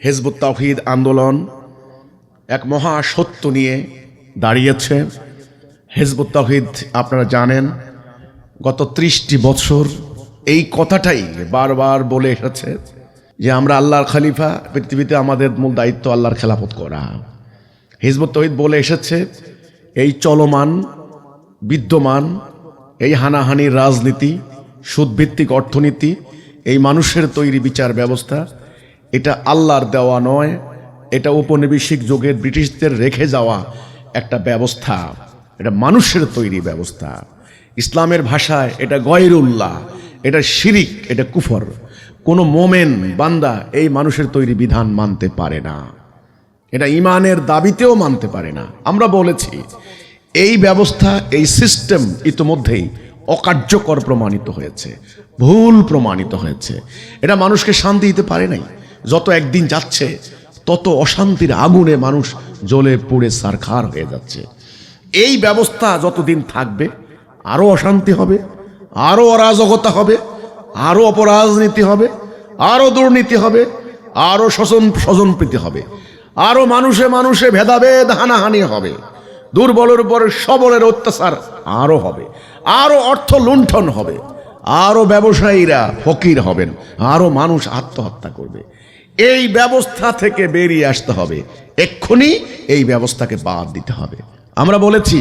হেজবুত তাওহিদ আন্দোলন এক মহা সত্য নিয়ে দাঁড়িয়েছে। হেজবুত তাওহিদ আপনারা জানেন, গত ত্রিশটি বছর এই কথাটাই বারবার বলে এসেছে যে আমরা আল্লাহর খালিফা, পৃথিবীতে আমাদের মূল দায়িত্ব আল্লাহর খেলাফত করা। হিজবুত তহিদ বলে এসেছে, এই চলমান, বিদ্যমান, এই হানাহানির রাজনীতি, সুদভিত্তিক অর্থনীতি, এই মানুষের তৈরি বিচার ব্যবস্থা এটা আল্লাহর দেওয়া নয়, এটা উপনিবেশিক যুগের ব্রিটিশদের রেখে যাওয়া একটা ব্যবস্থা। এটা মানুষের তৈরি ব্যবস্থা। ইসলামের ভাষায় এটা গয়রুল্লাহ, এটা শিরিক, এটা কুফর। কোনো মোমেন, বান্দা এই মানুষের তৈরি বিধান মানতে পারে না। এটা ইমানের দাবিতেও মানতে পারে না। আমরা বলেছি, এই ব্যবস্থা, এই সিস্টেম ইতোমধ্যেই অকার্যকর প্রমাণিত হয়েছে, ভুল প্রমাণিত হয়েছে। এটা মানুষকে শান্তি দিতে পারে নাই। যত একদিন যাচ্ছে, তত অশান্তির আগুনে মানুষ জ্বলে পুড়ে সারখার হয়ে যাচ্ছে। এই ব্যবস্থা যতদিন থাকবে, আরও অশান্তি হবে, আরও অরাজকতা হবে, আরও অপরাজনীতি হবে, আরও দুর্নীতি হবে, আরও স্বজন স্বজনপ্রীতি হবে, আরও মানুষে মানুষে ভেদাভেদ হানাহানি হবে, দুর্বলের উপর সবলের অত্যাচার আরও হবে, আরও অর্থ লুণ্ঠন হবে, আরও ব্যবসায়ীরা ফকির হবেন, আরও মানুষ আত্মহত্যা করবে। এই ব্যবস্থা থেকে বেরিয়ে আসতে হবে। এক্ষুনি এই ব্যবস্থাকে বাদ দিতে হবে। আমরা বলেছি,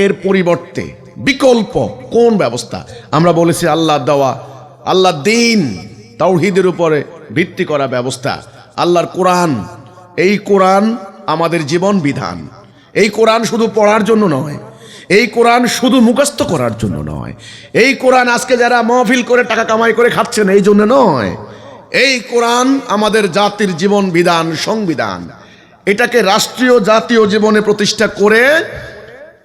এর পরিবর্তে বিকল্প কোন ব্যবস্থা? আমরা বলেছি আল্লাহ দেওয়া আল্লাহ দিন, তাওহিদের উপরে ভিত্তি করা ব্যবস্থা। আল্লাহর কোরআন, এই কোরআন আমাদের জীবন বিধান। এই কোরআন শুধু পড়ার জন্য নয়, এই কোরআন শুধু মুখস্থ করার জন্য নয়। এই কোরআন আজকে যারা মহফিল করে টাকা কামাই করে খাচ্ছেন, এই জন্য নয়। এই কোরআন আমাদের জাতির জীবন বিধান, সংবিধান। এটাকে রাষ্ট্রীয় জাতীয় জীবনে প্রতিষ্ঠা করে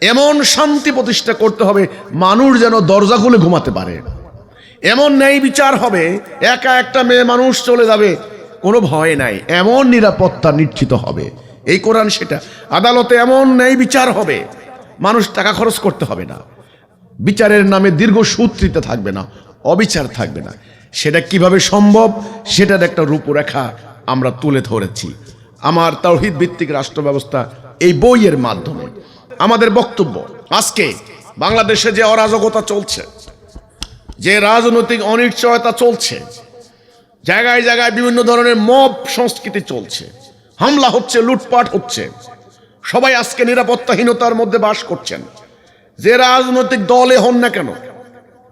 এমন শান্তি প্রতিষ্ঠা করতে হবে, মানুষ যেন দরজা খুলে ঘুমাতে পারে। এমন ন্যায় বিচার হবে, একা একটা মেয়ে মানুষ চলে যাবে, কোনো ভয় নাই, এমন নিরাপত্তা নিশ্চিত হবে। এই কোরআন সেটা। আদালতে এমন ন্যায় বিচার হবে, মানুষ টাকা খরচ করতে হবে না। বিচারের নামে দীর্ঘ সূত্রিতে থাকবে না, অবিচার থাকবে না। সেটা কীভাবে সম্ভব, সেটার একটা রূপরেখা আমরা তুলে ধরেছি। আমার তাওহিদ ভিত্তিক রাষ্ট্র ব্যবস্থা এই বইয়ের মাধ্যমে। আমাদের বক্তব্য, আজকে বাংলাদেশে যে অরাজকতা চলছে, যে রাজনৈতিক অনিশ্চয়তা চলছে, জায়গায় জায়গায় বিভিন্ন ধরনের মব সংস্কৃতি চলছে, হামলা হচ্ছে, লুটপাট হচ্ছে, সবাই আজকে নিরাপত্তাহীনতার মধ্যে বাস করছেন। যে রাজনৈতিক দলে হন না কেন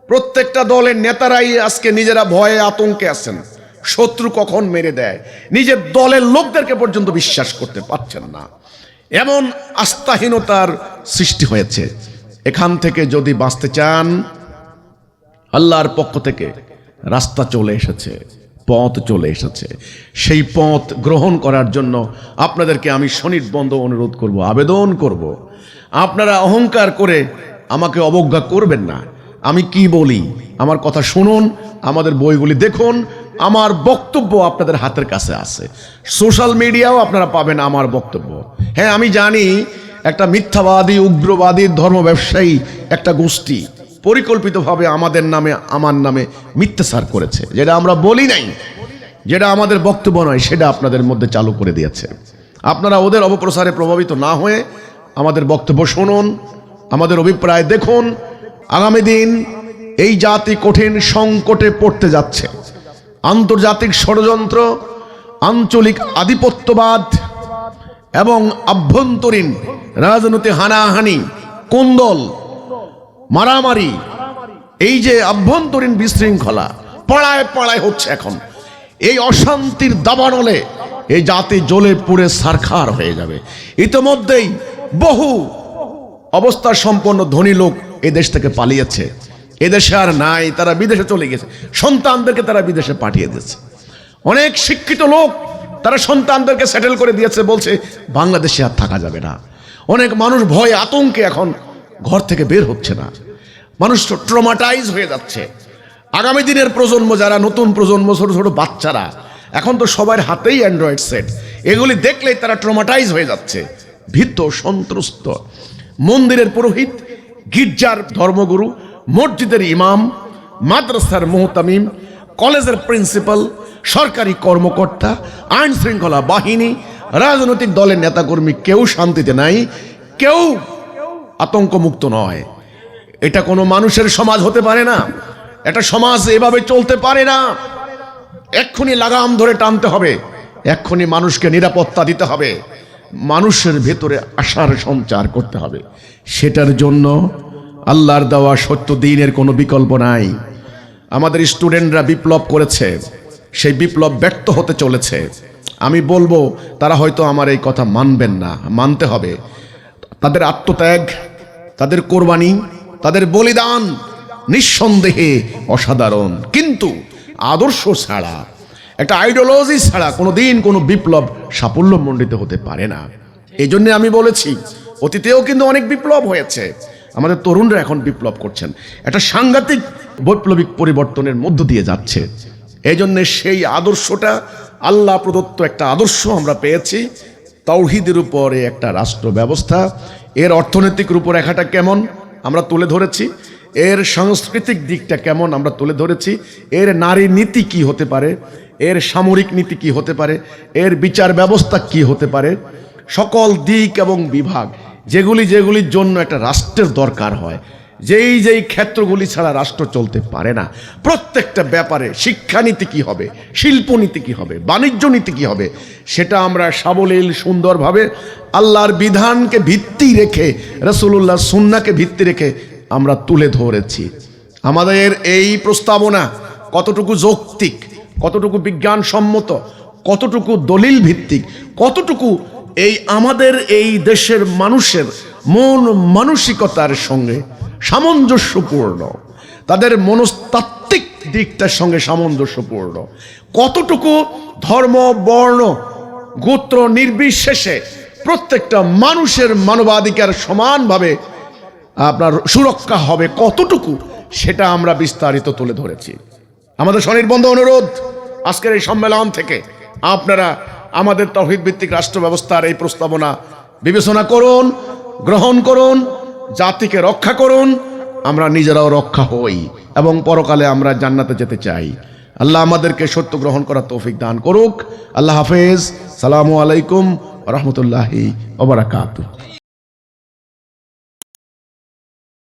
প্রত্যেকটা দলের নেতারাই আজকে নিজেরা ভয়ে আতঙ্কে আছেন। শত্রু কখন মেরে দেয়? নিজের দলের লোকদেরকে পর্যন্ত বিশ্বাস করতে পারছেন না। এমন আস্থাহীনতার সৃষ্টি হয়েছে। এখান থেকে যদি বাঁচতে চান, আল্লাহর পক্ষ থেকে রাস্তা চলে এসেছে, পথ চলে এসেছে। সেই পথ গ্রহণ করার জন্য আপনাদেরকে আমি শনির্বন্ধ অনুরোধ করব, আবেদন করব। আপনারা অহংকার করে আমাকে অবজ্ঞা করবেন না। আমি কি বলি? আমার কথা শুনুন, আমাদের বইগুলি দেখুন, আমার বক্তব্য আপনাদের হাতের কাছে আছে। সোশ্যাল মিডিয়াও আপনারা পাবেন আমার বক্তব্য। হ্যাঁ আমি জানি একটা মিথ্যাবাদী, উগ্রবাদী ধর্ম ব্যবসায়ী একটা গোষ্ঠী পরিকল্পিতভাবে আমাদের নামে, আমার নামে মিথ্যাচার করেছে। যেটা আমরা বলি নাই, যেটা আমাদের বক্তব্য নয়, সেটা আপনাদের মধ্যে চালু করে দিয়েছে। আপনারা ওদের অপপ্রচারে প্রভাবিত না হয়ে আমাদের বক্তব্য শুনুন, আমাদের অভিপ্রায় দেখুন আগামী দিন এই জাতি কঠিন সংকটে পড়তে যাচ্ছে। আন্তর্জাতিক ষড়যন্ত্র, আঞ্চলিক আধিপত্যবাদ এবং আভ্যন্তরীণ রাজনৈতিক হানাহানি, কুন্দল, মারামারি, এই যে আভ্যন্তরীণ বিশৃঙ্খলা পাড়ায় পাড়ায় হচ্ছে এখন। এই অশান্তির দাবানলে এই জাতি জ্বলে পুড়ে সারখার হয়ে যাবে। ইতিমধ্যেই বহু অবস্থা সম্পন্ন ধনী লোক এই দেশ থেকে পালিয়েছে। এদেশে আর নাই, তারা বিদেশে চলে গেছে। সন্তানদেরকে তারা বিদেশে পাঠিয়ে দিয়েছে। অনেক শিক্ষিত লোক তারা সন্তানদেরকে সেটেল করে দিয়েছে, বলছে, বাংলাদেশে আর থাকা যাবে না। অনেক মানুষ ভয় আতঙ্কে এখন ঘর থেকে বের হচ্ছে না। মানুষ ট্রমাটাইজ হয়ে যাচ্ছে। আগামী দিনের প্রজন্ম যারা, নতুন প্রজন্ম, ছোট ছোট বাচ্চারা, এখন তো সবার হাতেই অ্যান্ড্রয়েড সেট এগুলি দেখলেই তারা ট্রমাটাইজ হয়ে যাচ্ছে। ভীত, সন্ত্রস্ত। মন্দিরের পুরোহিত গির্জার ধর্মগুরু, মসজিদের ইমাম, মাদ্রাসার মোহতামিম, কলেজের প্রিন্সিপাল, সরকারি কর্মকর্তা আইন শৃঙ্খলা বাহিনী, রাজনৈতিক দলের নেতাকর্মী কেউ শান্তিতে নাই, কেউ আতঙ্কমুক্ত নয়। এটা কোনো মানুষের সমাজ হতে পারে না। এটা সমাজ এভাবে চলতে পারে না। এক্ষুনি লাগাম ধরে টানতে হবে। এক্ষুনি মানুষকে নিরাপত্তা দিতে হবে। মানুষের ভেতরে আশার সঞ্চার করতে হবে। সেটার জন্য আল্লাহর দেওয়া সত্য দিনের কোনো বিকল্প নাই। আমাদের স্টুডেন্টরা বিপ্লব করেছে, সেই বিপ্লব ব্যর্থ হতে চলেছে। আমি বলব, তারা হয়তো আমার এই কথা মানবেন না, মানতে হবে। তাদের আত্মত্যাগ, তাদের কোরবানি, তাদের বলিদান নিঃসন্দেহে অসাধারণ। কিন্তু আদর্শ ছাড়া একটা আইডিওলজি ছাড়া কোনো দিন কোনো বিপ্লব সাফল্যমণ্ডিত হতে পারে না। এই জন্যে আমি বলেছি, অতীতেও কিন্তু অনেক বিপ্লব হয়েছে। আমাদের তরুণরা এখন বিপ্লব করছেন। একটা সাংঘাতিক বৈপ্লবিক পরিবর্তনের মধ্য দিয়ে যাচ্ছে। এই জন্যে সেই আদর্শটা, আল্লাহ প্রদত্ত একটা আদর্শ আমরা পেয়েছি। তৌহিদের উপরে একটা রাষ্ট্র ব্যবস্থা। এর অর্থনৈতিক রূপরেখাটা কেমন আমরা তুলে ধরেছি? এর সাংস্কৃতিক দিকটা কেমন আমরা তুলে ধরেছি? এর নারী নীতি কি হতে পারে? এর সামরিক নীতি কি হতে পারে? এর বিচার ব্যবস্থা কি হতে পারে? সকল দিক এবং বিভাগ, যেগুলি যেগুলির জন্য একটা রাষ্ট্রের দরকার হয়, যেই যেই ক্ষেত্রগুলি ছাড়া রাষ্ট্র চলতে পারে না। প্রত্যেকটা ব্যাপারে শিক্ষানীতি কি হবে? শিল্পনীতি কি হবে? বাণিজ্য নীতি কি হবে? সেটা আমরা সাবলীল সুন্দরভাবে আল্লাহর বিধানকে ভিত্তি রেখে রসুল্লাহ সুন্নাকে ভিত্তি রেখে আমরা তুলে ধরেছি। আমাদের এই প্রস্তাবনা কতটুকু যৌক্তিক? কতটুকু বিজ্ঞানসম্মত, কতটুকু দলিল ভিত্তিক কতটুকু এই আমাদের এই দেশের মানুষের মন মানসিকতার সঙ্গে সামঞ্জস্যপূর্ণ, তাদের মনস্তাত্ত্বিক দিকটার সঙ্গে সামঞ্জস্যপূর্ণ, কতটুকু ধর্ম, বর্ণ, গোত্র নির্বিশেষে প্রত্যেকটা মানুষের মানবাধিকার সমানভাবে আপনার সুরক্ষা হবে কতটুকু, সেটা আমরা বিস্তারিত তুলে ধরেছি। আমাদের স্বনির্বন্ধ অনুরোধ, আজকের এই সম্মেলন থেকে আপনারা আমাদের তহিদ ভিত্তিক রাষ্ট্র ব্যবস্থার এই প্রস্তাবনা বিবেচনা করুন, গ্রহণ করুন, জাতিকে রক্ষা করুন, আমরা নিজেরাও রক্ষা হই এবং পরকালে আমরা জান্নাতে যেতে চাই। আল্লাহ আমাদেরকে সত্য গ্রহণ করার তৌফিক দান করুক। আল্লাহ হাফেজ। সালামু আলাইকুম রহমতুল্লাহি ওবরাকাতু